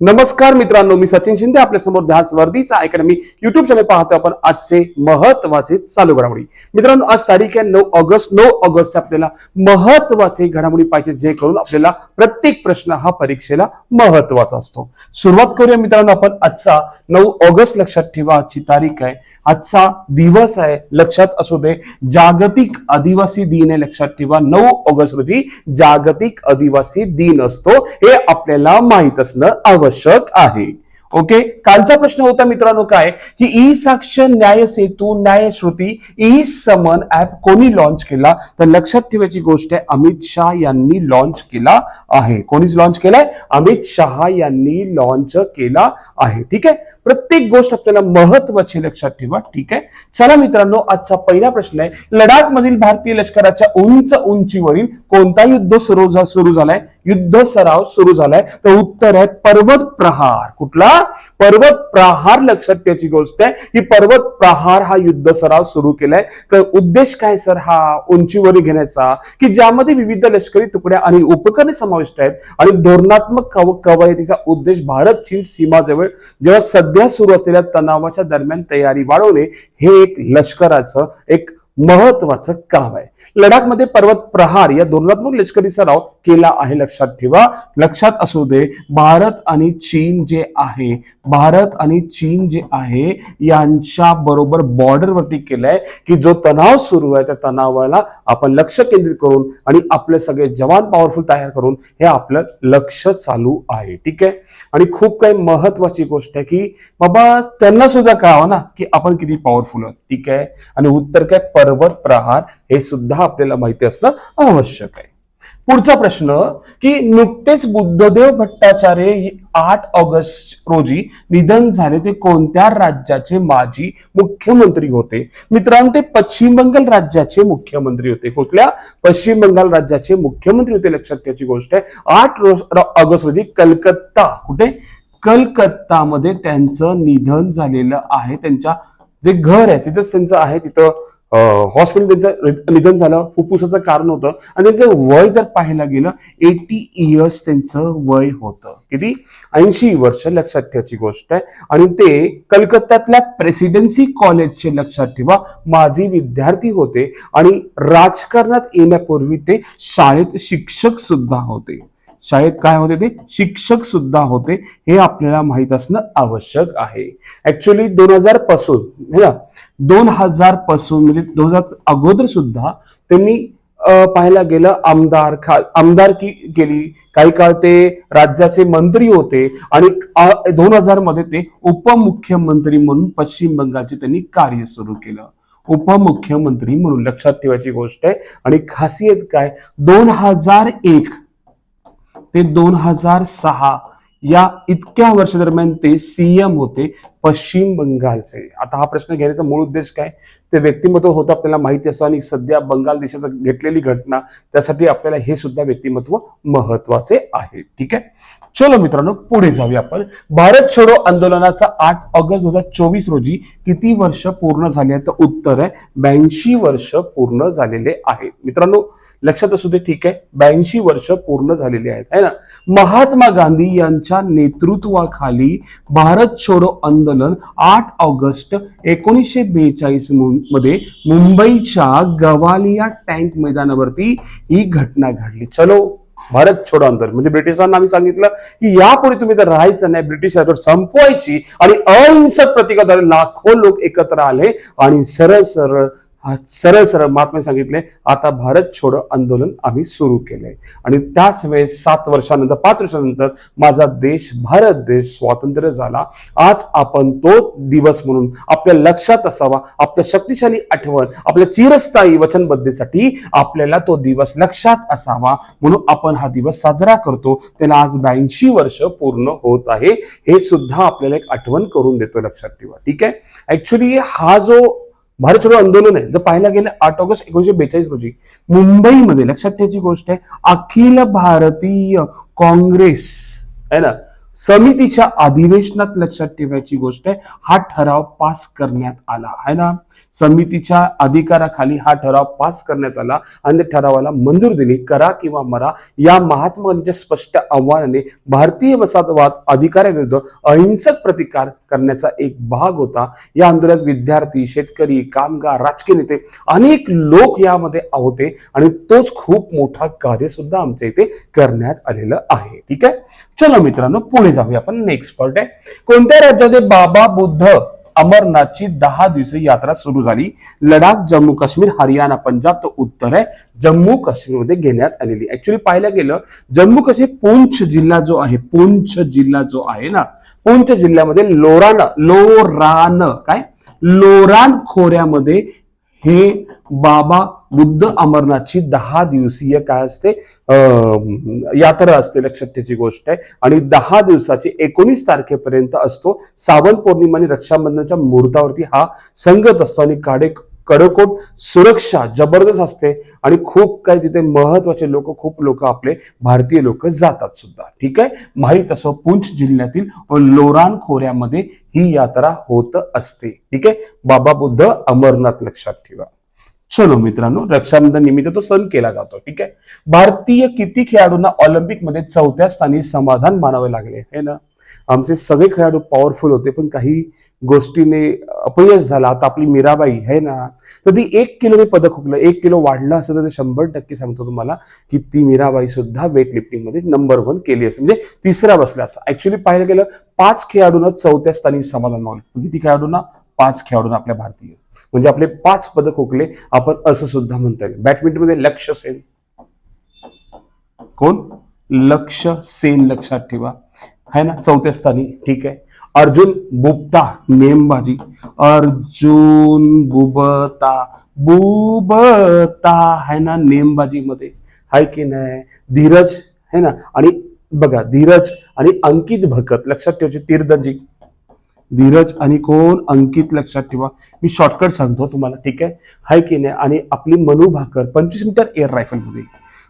नमस्कार मित्रांनो मी सचिन शिंदे आपल्यासमोर ध्यास वर्दीचा अकॅडमी युट्यूब चॅनल पाहतो आपण आजचे महत्त्वाचे चालू घडामोडी. मित्रांनो आज तारीख आहे नऊ ऑगस्ट. नऊ ऑगस्ट आपल्याला महत्त्वाचे घडामोडी पाहिजे जे करून आपल्याला प्रत्येक प्रश्न हा परीक्षेला महत्त्वाचा असतो. सुरुवात करूया मित्रांनो आपण. आजचा नऊ ऑगस्ट लक्षात ठेवा आजची तारीख आहे. आजचा दिवस आहे. लक्षात असू दे. जागतिक आदिवासी दिन आहे. लक्षात ठेवा. नऊ ऑगस्ट रोजी जागतिक आदिवासी दिन असतो. हे आपल्याला माहीत असणं आवश्यक आहे. ओके? कालचा प्रश्न होता मित्रांनो काय? की E Sakshya Nyaya Setu Nyaya Shruti e summon app कोणी लॉन्च केला? तर लक्षात ठेवायची गोष्ट आहे अमित शहा यांनी लॉन्च केला आहे. कोणीच लॉन्च केलाय? अमित शहा यांनी लॉन्च केला आहे. ठीक आहे? प्रत्येक गोष्ट आपल्याला महत्वाची लक्षात ठेवा. ठीक आहे? चला मित्रांनो आजचा पहिला प्रश्न आहे. लडाख मधील भारतीय लष्कराच्या उंच उंचीवरील कोणता युद्ध सुरू सुरू झालाय? युद्ध सराव सुरू झालाय. तर उत्तर आहे पर्वत प्रहार. कुठला? पर्वत प्रहार लक्षात ठेवायची गोष्ट आहे की पर्वत प्रहार हा युद्ध सराव सुरू केलाय. तर उद्देश काय सर? हा उंचीवर घेण्याचा की ज्यामध्ये विविध लष्करी तुकड्या आणि उपकरणे समाविष्ट आहेत आणि धोरणात्मक कव कवायतीचा उद्देश भारत चीन सीमाजवळ जेव्हा सध्या सुरू असलेल्या तणावाच्या दरम्यान तयारी वाढवणे हे एक लष्कराचं एक महत्वाचं काम आहे. लडाखमध्ये पर्वत प्रहार या धोरणात्मक लष्करी सराव केला आहे. लक्षात ठेवा लक्षात असू दे भारत आणि चीन जे आहे भारत आणि चीन जे आहे यांच्या बरोबर बॉर्डरवरती केलंय की जो तणाव सुरू आहे त्या तणावाला आपण लक्ष केंद्रित करून आणि आपले सगळे जवान पॉवरफुल तयार करून हे आपलं लक्ष चालू आहे. ठीक आहे? आणि खूप काही महत्वाची गोष्ट आहे की बाबा त्यांना सुद्धा कळावं ना की आपण किती पॉवरफुल आहोत. ठीक आहे? आणि उत्तर काय? पर्वत प्रहार हे सुद्धा आपल्याला माहिती असणं आवश्यक आहे. पुढचा प्रश्न की नुकतेच बुद्धदेव भट्टाचार्य हे आठ ऑगस्ट रोजी निधन झाले ते कोणत्या राज्याचे माजी मुख्यमंत्री होते? मित्रांनो ते पश्चिम बंगाल राज्याचे मुख्यमंत्री होते. कुठल्या? पश्चिम बंगाल राज्याचे मुख्यमंत्री होते लक्षात ठेवायची गोष्ट आहे. आठ ऑगस्ट रोजी कलकत्ता कुठे? कलकत्तामध्ये त्यांचं निधन झालेलं आहे. त्यांच्या जे घर आहे तिथंच त्यांचं आहे तिथं हॉस्पिटल त्यांचं निधन झालं फुफ्फुसाचं कारण होतं. आणि त्यांचं वय जर पाहायला गेलं एटी इयर्स त्यांचं वय होतं. किती? ऐंशी वर्ष लक्षात ठेवायची गोष्ट आहे. आणि ते कलकत्त्यातल्या प्रेसिडेन्सी कॉलेजचे लक्षात ठेवा. माजी विद्यार्थी होते आणि राजकारणात येण्यापूर्वी ते शाळेत शिक्षक सुद्धा होते. शाळेत काय होते ते? शिक्षक सुद्धा होते. हे आपल्याला माहीत असणं आवश्यक आहे. ऍक्च्युली दोन हजारपासून है ना दोन हजारपासून म्हणजे दोन हजार अगोदर सुद्धा त्यांनी पाहायला गेलं आमदार खा आमदारकी केली. काही काळ ते राज्याचे मंत्री होते आणि दोन हजारमध्ये ते उपमुख्यमंत्री म्हणून पश्चिम बंगालचे त्यांनी कार्य सुरू केलं. उपमुख्यमंत्री म्हणून लक्षात ठेवायची गोष्ट आहे. आणि खासियत काय? दोन हजार एक ते दोन हजार सहा या इतक्या वर्ष दरम्यान ते सीएम होते. पश्चिम बंगालचे. आता हा प्रश्न घेण्याचा मूळ उद्देश काय? ते व्यक्तिमत्व होतं आपल्याला माहिती असं आणि सध्या बंगाल देशाचं घेतलेली घटना त्यासाठी आपल्याला हे सुद्धा व्यक्तिमत्व महत्त्वाचे आहे. ठीक आहे? चलो मित्रांनो पुढे जाऊया आपण. भारत छोडो आंदोलनाचा आठ ऑगस्ट दोन हजार चोवीस रोजी किती वर्ष पूर्ण झाले आहेत? तर उत्तर आहे ब्याऐंशी वर्ष पूर्ण झालेले आहेत. मित्रांनो लक्षात असू दे ठीक आहे ब्याऐंशी वर्ष पूर्ण झालेले आहेत. है ना? महात्मा गांधी यांच्या नेतृत्वाखाली भारत छोडो आंदोलन आठ ऑगस्ट एकोणीसशे बेचाळीसमध्ये मुंबईच्या गवालिया टँक मैदानावरती ही घटना घडली. चलो भारत छोडो आंदोलन म्हणजे ब्रिटिशांना आम्ही सांगितलं की यापुढे तुम्ही तर राहायचं नाही ब्रिटिश संपवायची आणि अहिंसक प्रतिकाद्वारे लाखो लोक एकत्र आले आणि सरळ सरळ सरळ सरळ महात्मा सांगितले आता भारत छोडो आंदोलन आम्ही सुरू केलंय. आणि त्याच वेळेस सात वर्षानंतर पाच वर्षानंतर माझा देश भारत देश स्वातंत्र्य झाला. आज आपण तो दिवस म्हणून आपल्या लक्षात असावा आपल्या शक्तिशाली आठवण आपल्या चिरस्थायी वचनबद्धतेसाठी आपल्याला तो दिवस लक्षात असावा म्हणून आपण हा दिवस साजरा करतो. त्याला आज ब्याऐंशी वर्ष पूर्ण होत आहे. हे सुद्धा आपल्याला एक आठवण करून देतो लक्षात ठेवा. ठीक आहे? ऍक्च्युली हा जो भारत छोडो आंदोलन आहे. जर पाहायला गेलं आठ ऑगस्ट एकोणीशे बेचाळीस रोजी मुंबईमध्ये लक्षात ठेवायची गोष्ट आहे अखिल भारतीय काँग्रेस आहे ना? समितीच्या अधिवेशनात लक्षात ठेवायची गोष्ट आहे हा ठराव पास करण्यात आला. आहे ना? समितीच्या अधिकाराखाली हा ठराव पास करण्यात आला आणि त्या ठरावाला मंजूर दिली. करा किंवा मरा या महात्मा गांधीच्या स्पष्ट आव्हानाने भारतीय वसाहतवाद अधिकाऱ्याविरुद्ध अहिंसक प्रतिकार करण्याचा एक भाग होता. या आंदोलनात विद्यार्थी शेतकरी कामगार राजकीय नेते अनेक लोक यामध्ये होते आणि तोच खूप मोठा कार्य सुद्धा आमच्या इथे करण्यात आलेलं आहे. ठीक आहे? चलो मित्रांनो पुढे जाऊया. आपण नेक्स्ट पार्ट आहे. कोणत्या राज्यामध्ये बाबा बुद्ध अमरनाथची दहा दिवसीय यात्रा सुरू झाली? लडाख जम्मू काश्मीर हरियाणा पंजाब तर उत्तर आहे. जम्मू काश्मीरमध्ये घेण्यात आलेली. ऍक्च्युली पाहायला गेलं जम्मू काश्मीर पूंछ जिल्हा जो आहे पूंछ जिल्हा जो आहे ना पूंछ जिल्ह्यामध्ये लोरान लोरान काय? लोरान खोऱ्यामध्ये हे बाबा बुद्ध अमरनाथची दहा दिवसीय काय असते? यात्रा असते लक्षात त्याची गोष्ट आहे. आणि दहा दिवसाची एकोणीस तारखेपर्यंत असतो. सावन पौर्णिमा आणि रक्षाबंधनाच्या मुहूर्तावरती हा संगत असतो. आणि काडे कडकोट सुरक्षा जबरदस्त असते. आणि खूप काही तिथे महत्त्वाचे लोक खूप लोक आपले भारतीय लोक जातात सुद्धा. ठीक आहे? माहीत असो पुंछ जिल्ह्यातील लोरान खोऱ्यामध्ये ही यात्रा होत असते. ठीक आहे? बाबा बुद्ध अमरनाथ लक्षात ठेवा. चलो मित्रांनो रक्षाबंधन निमित्त तो सण केला जातो ठीक आहे? भारतीय किती खेळाडूंना ऑलिम्पिकमध्ये चौथ्या स्थानी समाधान मानावे लागले हे ना? आमचे सगळे खेळाडू पॉवरफुल होते पण काही गोष्टीने अपयश झाला. आता आपली मीराबाई आहे ना? तर ती एक किलोने पदक हुकलं एक किलो वाढलं असं तर ते शंभर टक्के सांगतो तुम्हाला की ती मीराबाई सुद्धा वेट लिफ्टिंगमध्ये नंबर वन केली असं म्हणजे तिसरा बसला असं. ऍक्च्युली पाहायला गेलं पाच खेळाडूंना चौथ्या स्थानी समाधान मावलं किती खेळाडूंना? पाच खेळाडूंना आपल्या भारतीय. म्हणजे आपले पाच पदक हुकले आपण असं सुद्धा म्हणता येईल. बॅडमिंटनमध्ये लक्ष सेन. कोण? लक्ष सेन लक्षात ठेवा. है ना? चौथ्या स्थानी. ठीक आहे. अर्जुन बुबता नेमबाजी. अर्जुन बुबता बुबता है ना नेमबाजी मध्ये हाय की नाही? धीरज है ना? आणि बघा धीरज आणि अंकित भकत. लक्षात ठेवचे तीर्थजी धीरज आणि कोण अंकित लक्षात ठेवा. मी शॉर्टकट सांगतो तुम्हाला ठीक आहे? हाय की नाही? आणि आपली मनु भाकर पंचवीस मीटर एअर रायफलमध्ये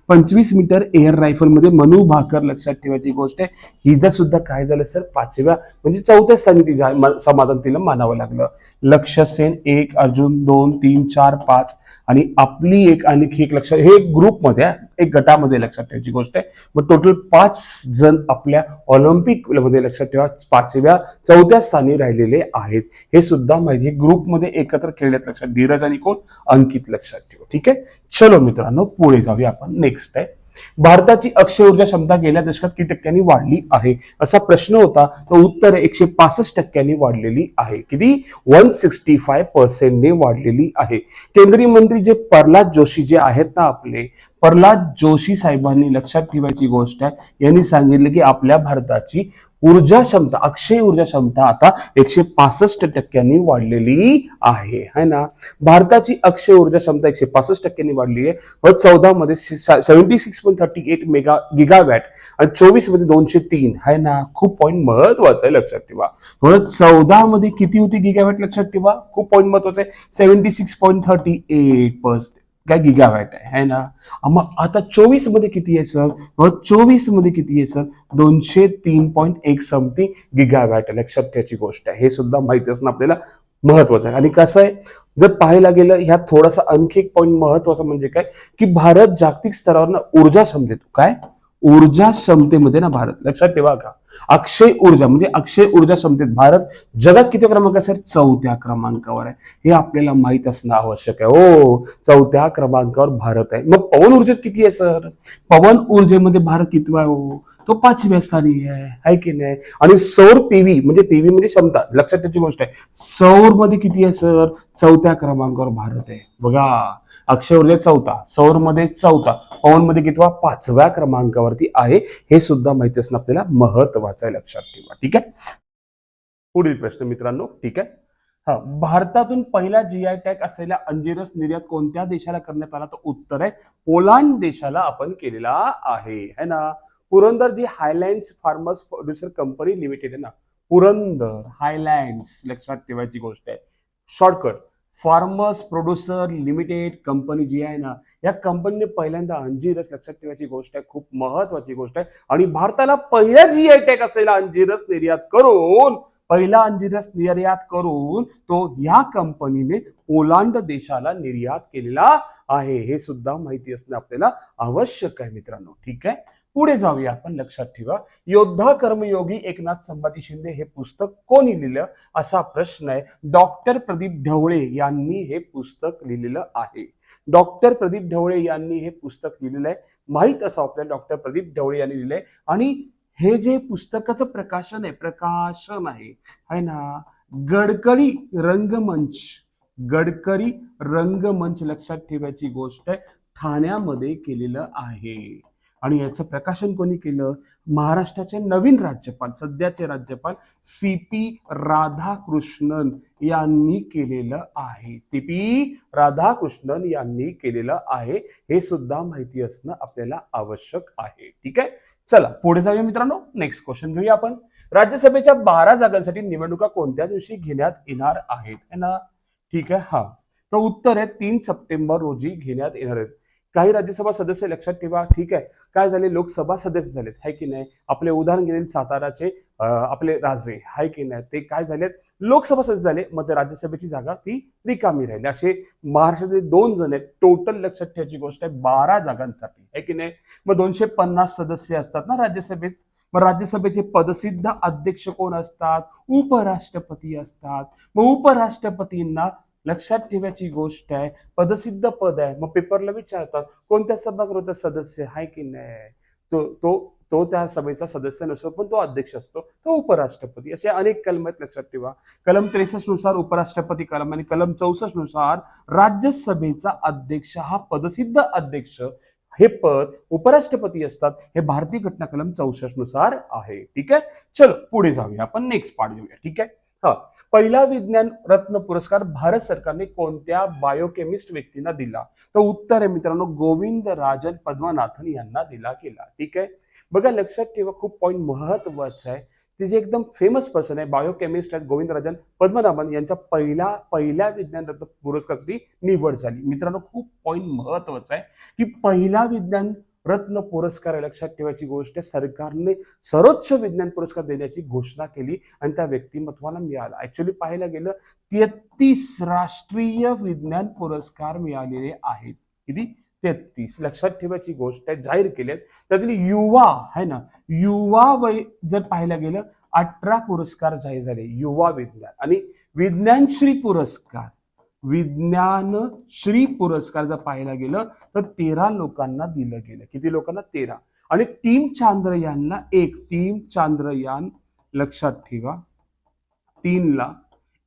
पंचवीस मीटर एअर रायफलमध्ये मनू मनु भाकर लक्षात ठेवायची गोष्ट आहे. हिचं सुद्धा काय झालं सर? पाचव्या म्हणजे चौथ्या स्थानी ती समाधान तिला मानावं लागलं. लक्ष सेन एक अर्जुन दोन तीन चार पाच. आणि आपली एक आणखी एक लक्ष हे ग्रुपमध्ये आहे, एक गटामध्ये लक्षात ठेवायची गोष्ट आहे. मग टोटल पाच जण आपल्या ऑलिम्पिकमध्ये लक्षात ठेवा पाचव्या चौथ्या स्थानी राहिलेले आहेत. हे सुद्धा माहिती ग्रुपमध्ये एकत्र खेळल्यात लक्षात धीरज आणि कोण? अंकित लक्षात ठेवा. ठीक आहे? चलो मित्रांनो पुढे जाऊया आपण. नेक्स्ट आहे. भारताची अक्षय ऊर्जा क्षमता गेल्या दशकात किती टक्क्यांनी वाढली आहे? असा प्रश्न होता. तर उत्तर एकशे पासष्ट टक्क्यांनी वाढलेली आहे. किती? वन सिक्स्टी फाय पर्सेंटने वाढलेली आहे. केंद्रीय मंत्री जे प्रल्हाद जोशी जे आहेत ना आपले प्रल्हाद जोशी साहेबांनी लक्षात ठेवायची गोष्ट आहे. यांनी सांगितलं की आपल्या भारताची ऊर्जा क्षमता अक्षय ऊर्जा क्षमता आता एकशे पासष्ट टक्क्यांनी वाढलेली आहे. है ना? भारताची अक्षय ऊर्जा क्षमता एकशे पासष्ट टक्क्यांनी वाढली आहे. व चौदा मध्ये seventy six point thirty eight mega gigawatt आणि चोवीसमध्ये दोनशे तीन. है ना? खूप पॉईंट महत्वाचं आहे लक्षात ठेवा. चौदा मध्ये किती होती गिगावॅट लक्षात ठेवा. खूप पॉईंट महत्वाचं आहे. Seventy six point thirty eight percent काय गिगावॅट आहे? है ना? मग आता चोवीसमध्ये किती आहे सर चोवीसमध्ये किती आहे सर दोनशे तीन पॉईंट एक समथिंग गिगावॅट आहे. लक्षात ठेवायची गोष्ट आहे. हे सुद्धा माहिती असणं आपल्याला महत्वाचं आहे. आणि कसं आहे? जर पाहायला गेलं ह्या थोडासा आणखी एक पॉईंट महत्त्वाचा म्हणजे काय? की भारत जागतिक स्तरावर ऊर्जा समजेत. काय? ऊर्जा क्षमतेमध्ये ना भारत. लक्षात ठेवा का? अक्षय ऊर्जा म्हणजे अक्षय ऊर्जा क्षमतेत भारत जगात किती क्रमांक आहे सर? चौथ्या क्रमांकावर आहे. हे आपल्याला माहीत असणं आवश्यक आहे. हो चौथ्या क्रमांकावर भारत आहे. मग पवन ऊर्जेत किती आहे सर? पवन ऊर्जेमध्ये भारत किती आहे? हो तो पाचव्या स्थानी आहे आहे की नाही? आणि सौर पीव्ही म्हणजे पीव्ही म्हणजे क्षमता लक्षात त्याची गोष्ट आहे. सौरमध्ये किती आहे सर? चौथ्या क्रमांकावर भारत आहे. बघा अक्षय ऊर्जा चौथा सौरमध्ये चौथा पवनमध्ये कितवा पाचव्या क्रमांकावरती आहे. हे सुद्धा माहिती असणं आपल्याला महत्वाचं आहे लक्षात ठेवा ठीक आहे? पुढील प्रश्न मित्रांनो ठीक आहे? भारतातून पहिला जीआय टॅग असलेल्या अंजीरस निर्यात कोणत्या देशाला करण्यात आला? तर उत्तर आहे पोलांड देशाला आपण केलेला आहे. है ना? पुरंदर जी highlands farmers producer company limited आहे ना? पुरंदर हायलँड्स लक्षात ठेवायची गोष्ट आहे. Shortcut farmers producer limited company जी आहे ना या कंपनीने पहिल्यांदा अंजीरस लक्षात ठेवायची गोष्ट आहे खूप महत्वाची गोष्ट आहे. आणि भारताला पहिला जी आय टॅग असलेला अंजीरस निर्यात करून पहिला अंजीरस निर्यात करून तो या कंपनीने पोलांड देशाला निर्यात केलेला आहे. हे सुद्धा माहिती असणं आपल्याला आवश्यक आहे मित्रांनो. ठीक आहे? पुढे जाऊया आपण लक्षात ठेवा. योद्धा कर्मयोगी एकनाथ संभाजी शिंदे हे पुस्तक कोणी लिहिलं? असा प्रश्न आहे. डॉक्टर प्रदीप ढवळे यांनी हे पुस्तक लिहिलेलं आहे. डॉक्टर प्रदीप ढवळे यांनी हे पुस्तक लिहिलेलं आहे. माहीत असं आपल्याला डॉक्टर प्रदीप ढवळे यांनी लिहिलंय आणि हे जे पुस्तकाचं प्रकाशन आहे प्रकाशन आहे है ना? गडकरी रंगमंच गडकरी रंगमंच लक्षात ठेवायची गोष्ट आहे. ठाण्यामध्ये केलेलं आहे. आणि याचं प्रकाशन कोणी केलं? महाराष्ट्राचे नवीन राज्यपाल सध्याचे राज्यपाल सी पी राधाकृष्णन यांनी केलेलं आहे. सी पी राधाकृष्णन यांनी केलेलं आहे. हे सुद्धा माहिती असणं आपल्याला आवश्यक आहे. ठीक आहे? चला पुढे जाऊया मित्रांनो. नेक्स्ट क्वेश्चन घेऊया आपण. राज्यसभेच्या बारा जागांसाठी निवडणुका कोणत्या दिवशी घेण्यात येणार आहेत? है ना? ठीक आहे? हा. तर उत्तर आहे तीन सप्टेंबर रोजी घेण्यात येणार आहेत. काही राज्यसभा सदस्य लक्षात ठेवा ठीक आहे. काय झाले? लोकसभा सदस्य झालेत हाय की नाही? आपले उदाहरण घेतील साताराचे आपले राजे हाय की नाही? ते काय झालेत? लोकसभा सदस्य झाले मग राज्यसभेची जागा ती रिकामी राहिली. असे महाराष्ट्रातले दोन जण आहेत. टोटल लक्षात ठेवायची गोष्ट आहे बारा जागांसाठी आहे की नाही? मग दोनशे पन्नास सदस्य असतात ना राज्यसभेत. मग राज्यसभेचे पदसिद्ध अध्यक्ष कोण असतात? उपराष्ट्रपती असतात. मग उपराष्ट्रपतींना लक्षात ठेवायची गोष्ट आहे. पदसिद्ध पद आहे. मग पेपरला विचारतात कोणत्या सभागृहाचा सदस्य आहे की नाही? तो तो तो त्या सभेचा सदस्य नसतो पण तो अध्यक्ष असतो. तो उपराष्ट्रपती. असे अनेक कलम आहेत लक्षात ठेवा. कलम त्रेसष्टनुसार उपराष्ट्रपती कलम आणि कलम चौसष्टनुसार राज्यसभेचा अध्यक्ष हा पदसिद्ध अध्यक्ष. हे पद उपराष्ट्रपती असतात. हे भारतीय घटना कलम चौसष्टनुसार आहे. ठीक आहे? चलो पुढे जाऊया. आपण नेक्स्ट पार्ट घेऊया. ठीक आहे? हा पहिला विज्ञान रत्न पुरस्कार भारत सरकारने कोणत्या बायोकेमिस्ट व्यक्तींना दिला? तर उत्तर आहे मित्रांनो गोविंद राजन पद्मनाथन यांना दिला गेला ठीक आहे? बघा लक्षात ठेवा खूप पॉईंट महत्त्वाचा आहे. ते जे एकदम फेमस पर्सन आहे बायोकेमिस्ट आहेत गोविंद राजन पद्मनाभन यांच्या पहिला पहिल्या विज्ञान रत्न पुरस्कारासाठी निवड झाली. मित्रांनो खूप पॉईंट महत्त्वाचा आहे की पहिला विज्ञान रत्न पुरस्कार लक्षात ठेवायची गोष्ट सरकारने सर्वोच्च विज्ञान पुरस्कार देण्याची घोषणा केली आणि त्या व्यक्तिमत्वाला मिळाला. ऍक्च्युली पाहायला गेलं तेहतीस राष्ट्रीय विज्ञान पुरस्कार मिळालेले आहेत. किती? तेहतीस. लक्षात ठेवायची गोष्ट आहे जाहीर आहेत त्यातील युवा आहे ना? युवा वय जर पाहायला गेलं अठरा पुरस्कार जाहीर झाले युवा विज्ञान. आणि विज्ञानश्री पुरस्कार विज्ञान श्री पुरस्कार जर पाहायला गेलं तर तेरा लोकांना दिलं गेलं. किती लोकांना? तेरा. आणि टीम चांद्रयानला एक. टीम चांद्रयान लक्षात ठेवा तीनला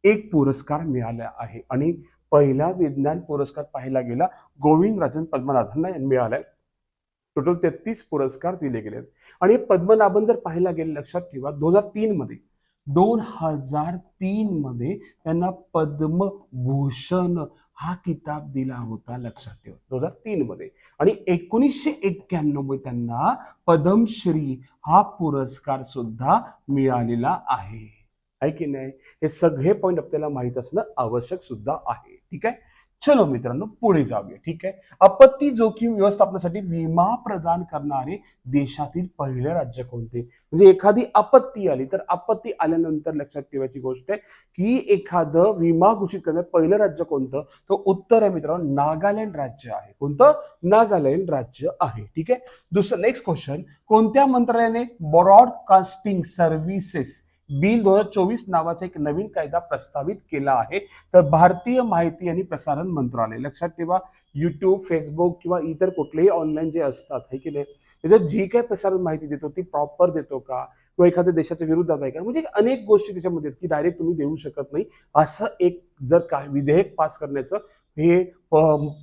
एक पुरस्कार मिळाला आहे. आणि पहिला विज्ञान पुरस्कार पाहायला गेला गोविंद राजन पद्मनाथांना मिळालाय टोटल तेहतीस पुरस्कार दिले गेले आणि पद्मनाभन जर पाहायला गेले लक्षात ठेवा दोन हजार तीन मध्ये दोन हजार तीन मध्ये त्यांना पद्मभूषण हा किताब दिला होता लक्षात ठेवा. दोन हजार तीन मध्ये. आणि एकोणीसशे एक्क्याण्णवमध्ये त्यांना पद्मश्री हा पुरस्कार सुद्धा मिळालेला आहे. आहे की नाही? हे सगळे पॉईंट आपल्याला माहीत असणं आवश्यक सुद्धा आहे. ठीक आहे? चलो मित्रांनो पुढे जाऊया ठीक आहे? आपत्ती जोखीम व्यवस्थापनासाठी विमा प्रदान करणारे देशातील पहिले राज्य कोणते? म्हणजे एखादी आपत्ती आली तर आपत्ती आल्यानंतर लक्षात ठेवायची गोष्ट आहे की एखादं विमा घोषित करण्यात पहिलं राज्य कोणतं? तर उत्तर आहे मित्रांनो नागालँड राज्य आहे. कोणतं? नागालँड राज्य आहे ठीक आहे? दुसरं नेक्स्ट क्वेश्चन कोणत्या मंत्रालयाने ब्रॉडकास्टिंग सर्व्हिसेस बिल दोन हजार चोवीस नावाचा एक नवीन कायदा प्रस्तावित केला आहे. तर भारतीय माहिती आणि प्रसारण मंत्रालय लक्षात ठेवा युट्यूब फेसबुक किंवा इतर कुठलेही ऑनलाईन जे असतात हे की नाही? त्याच्यात जी काय प्रसारण माहिती देतो ती प्रॉपर देतो का? किंवा एखाद्या देशाच्या विरुद्धात आहे का? म्हणजे अनेक गोष्टी त्याच्यामध्ये आहेत की डायरेक्ट तुम्ही देऊ शकत नाही. असं एक जर काय विधेयक पास करण्याचं हे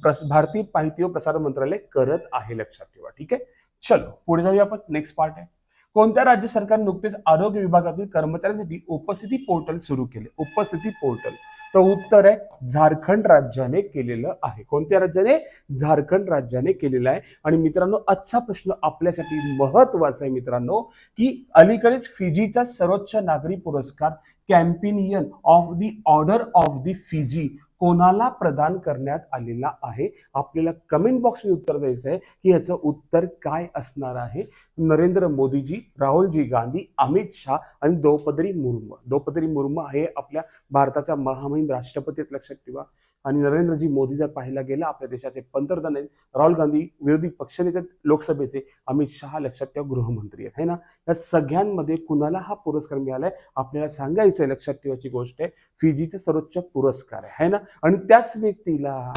प्रस- भारतीय माहिती व प्रसारण मंत्रालय करत आहे लक्षात ठेवा. ठीक आहे? चलो पुढे जाऊया आपण. नेक्स्ट पार्ट आहे. कोणत्या राज्य सरकारने नुकतेच आरोग्य विभागातील कर्मचाऱ्यांसाठी उपस्थिती पोर्टल सुरू केले? उपस्थिती पोर्टल. तर उत्तर आहे झारखंड राज्याने केलेलं आहे. कोणत्या राज्याने? झारखंड राज्याने केलेलं आहे. आणि मित्रांनो आजचा प्रश्न आपल्यासाठी महत्त्वाचा आहे मित्रांनो की अलीकडेच फिजीचा सर्वोच्च नागरी पुरस्कार companion of the order of the Fiji कोणाला प्रदान करण्यात आलेला आहे? आपल्याला कमेंट बॉक्समध्ये उत्तर द्यायचं आहे की याचं उत्तर काय असणार आहे? नरेंद्र मोदीजी राहुलजी गांधी अमित शहा आणि द्रौपदी मुर्मू. द्रौपदी मुर्मू हे आपल्या भारताच्या महामहिम राष्ट्रपती आहेत लक्षात ठेवा. आणि नरेंद्रजी मोदी जर पाहायला गेलं आपल्या देशाचे पंतप्रधान आहेत. राहुल गांधी विरोधी पक्षनेते लोकसभेचे. अमित शहा लक्षात ठेवा गृहमंत्री आहेत. है ना? या सगळ्यांमध्ये कुणाला हा पुरस्कार मिळालाय? आपल्याला सांगायचं आहे लक्षात ठेवायची गोष्ट आहे. फिजीचे सर्वोच्च पुरस्कार आहे. है ना? आणि त्याच व्यक्तीला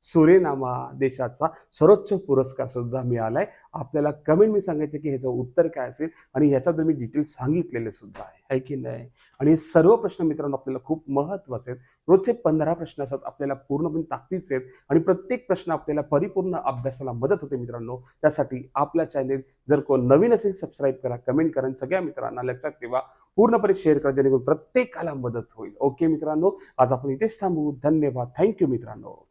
सुरेनामा देशाचा सर्वोच्च पुरस्कार सुद्धा मिळालाय. आपल्याला कमेंट मी सांगायचं की ह्याचं उत्तर काय असेल आणि ह्याच्याबद्दल मी डिटेल सांगितलेले सुद्धा आहे. है की नाही? आणि सर्व प्रश्न मित्रांनो आपल्याला खूप महत्त्वाचे आहेत. रोजचे पंधरा प्रश्न असतात आपल्याला पूर्णपणे ताकदीचे आहेत आणि प्रत्येक प्रश्न आपल्याला परिपूर्ण अभ्यासाला मदत होते मित्रांनो. त्यासाठी आपला चॅनेल जर कोण नवीन असेल सबस्क्राईब करा कमेंट करा सगळ्या मित्रांना लक्षात ठेवा. पूर्णपणे शेअर करा जेणेकरून प्रत्येकाला मदत होईल. ओके मित्रांनो आज आपण इथेच थांबू. धन्यवाद. थँक्यू मित्रांनो.